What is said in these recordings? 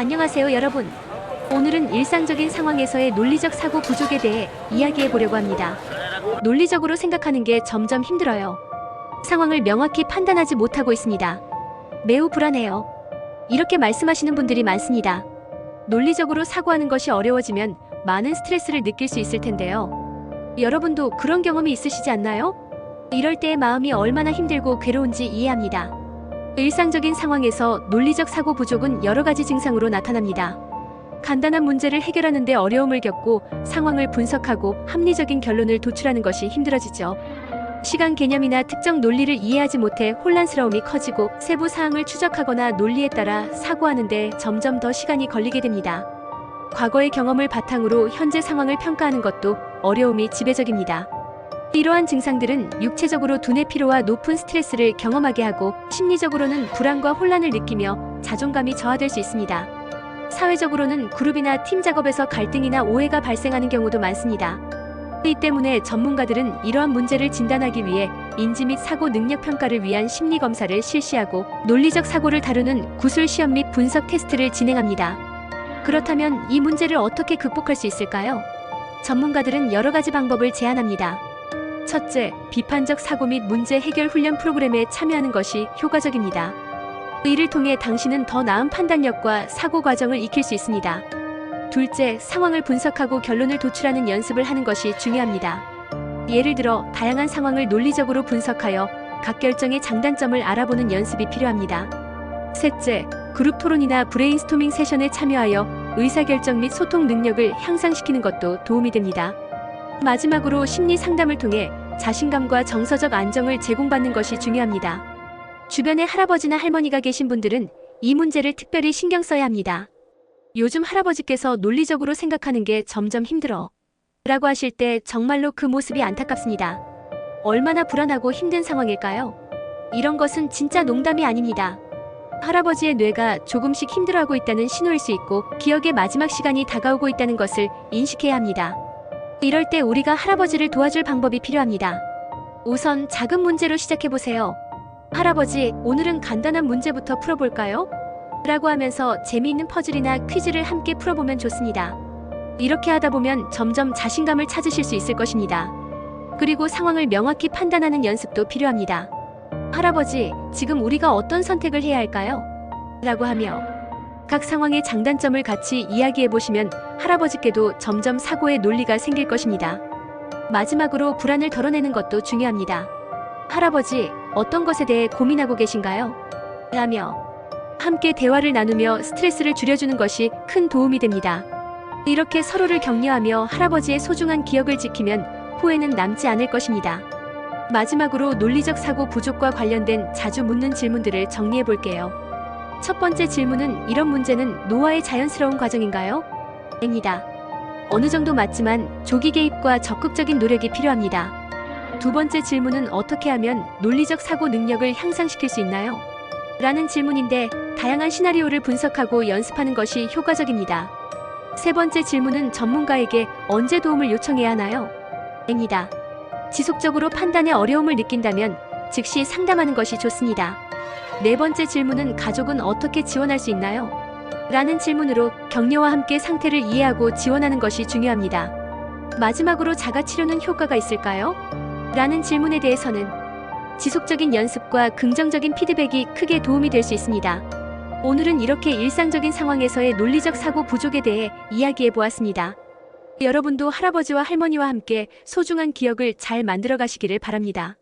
안녕하세요, 여러분. 오늘은 일상적인 상황에서의 논리적 사고 부족에 대해 이야기해 보려고 합니다. 논리적으로 생각하는 게 점점 힘들어요. 상황을 명확히 판단하지 못하고 있습니다. 매우 불안해요. 이렇게 말씀하시는 분들이 많습니다. 논리적으로 사고하는 것이 어려워지면 많은 스트레스를 느낄 수 있을 텐데요. 여러분도 그런 경험이 있으시지 않나요? 이럴 때의 마음이 얼마나 힘들고 괴로운지 이해합니다. 일상적인 상황에서 논리적 사고 부족은 여러 가지 증상으로 나타납니다. 간단한 문제를 해결하는데 어려움을 겪고 상황을 분석하고 합리적인 결론을 도출하는 것이 힘들어지죠. 시간 개념이나 특정 논리를 이해하지 못해 혼란스러움이 커지고 세부 사항을 추적하거나 논리에 따라 사고하는데 점점 더 시간이 걸리게 됩니다. 과거의 경험을 바탕으로 현재 상황을 평가하는 것도 어려움이 지배적입니다. 이러한 증상들은 육체적으로 두뇌 피로와 높은 스트레스를 경험하게 하고 심리적으로는 불안과 혼란을 느끼며 자존감이 저하될 수 있습니다. 사회적으로는 그룹이나 팀 작업에서 갈등이나 오해가 발생하는 경우도 많습니다. 이 때문에 전문가들은 이러한 문제를 진단하기 위해 인지 및 사고 능력 평가를 위한 심리 검사를 실시하고 논리적 사고를 다루는 구술 시험 및 분석 테스트를 진행합니다. 그렇다면 이 문제를 어떻게 극복할 수 있을까요? 전문가들은 여러 가지 방법을 제안합니다. 첫째, 비판적 사고 및 문제 해결 훈련 프로그램에 참여하는 것이 효과적입니다. 이를 통해 당신은 더 나은 판단력과 사고 과정을 익힐 수 있습니다. 둘째, 상황을 분석하고 결론을 도출하는 연습을 하는 것이 중요합니다. 예를 들어, 다양한 상황을 논리적으로 분석하여 각 결정의 장단점을 알아보는 연습이 필요합니다. 셋째, 그룹 토론이나 브레인스토밍 세션에 참여하여 의사결정 및 소통 능력을 향상시키는 것도 도움이 됩니다. 마지막으로 심리 상담을 통해 자신감과 정서적 안정을 제공받는 것이 중요합니다. 주변에 할아버지나 할머니가 계신 분들은 이 문제를 특별히 신경 써야 합니다. 요즘 할아버지께서 논리적으로 생각하는 게 점점 힘들어. 라고 하실 때 정말로 그 모습이 안타깝습니다. 얼마나 불안하고 힘든 상황일까요? 이런 것은 진짜 농담이 아닙니다. 할아버지의 뇌가 조금씩 힘들어하고 있다는 신호일 수 있고 기억의 마지막 시간이 다가오고 있다는 것을 인식해야 합니다. 이럴 때 우리가 할아버지를 도와줄 방법이 필요합니다. 우선 작은 문제로 시작해보세요. 할아버지, 오늘은 간단한 문제부터 풀어볼까요? 라고 하면서 재미있는 퍼즐이나 퀴즈를 함께 풀어보면 좋습니다. 이렇게 하다 보면 점점 자신감을 찾으실 수 있을 것입니다. 그리고 상황을 명확히 판단하는 연습도 필요합니다. 할아버지, 지금 우리가 어떤 선택을 해야 할까요? 라고 하며 각 상황의 장단점을 같이 이야기해 보시면 할아버지께도 점점 사고의 논리가 생길 것입니다. 마지막으로 불안을 덜어내는 것도 중요합니다. 할아버지, 어떤 것에 대해 고민하고 계신가요? 라며 함께 대화를 나누며 스트레스를 줄여주는 것이 큰 도움이 됩니다. 이렇게 서로를 격려하며 할아버지의 소중한 기억을 지키면 후회는 남지 않을 것입니다. 마지막으로 논리적 사고 부족과 관련된 자주 묻는 질문들을 정리해 볼게요. 첫 번째 질문은 이런 문제는 노화의 자연스러운 과정인가요? 입니다. 어느 정도 맞지만 조기 개입과 적극적인 노력이 필요합니다. 두 번째 질문은 어떻게 하면 논리적 사고 능력을 향상시킬 수 있나요? 라는 질문인데 다양한 시나리오를 분석하고 연습하는 것이 효과적입니다. 세 번째 질문은 전문가에게 언제 도움을 요청해야 하나요? 입니다. 지속적으로 판단에 어려움을 느낀다면 즉시 상담하는 것이 좋습니다. 네 번째 질문은 가족은 어떻게 지원할 수 있나요? 라는 질문으로 격려와 함께 상태를 이해하고 지원하는 것이 중요합니다. 마지막으로 자가 치료는 효과가 있을까요? 라는 질문에 대해서는 지속적인 연습과 긍정적인 피드백이 크게 도움이 될 수 있습니다. 오늘은 이렇게 일상적인 상황에서의 논리적 사고 부족에 대해 이야기해 보았습니다. 여러분도 할아버지와 할머니와 함께 소중한 기억을 잘 만들어 가시기를 바랍니다.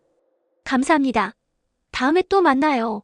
감사합니다. 다음에 또 만나요.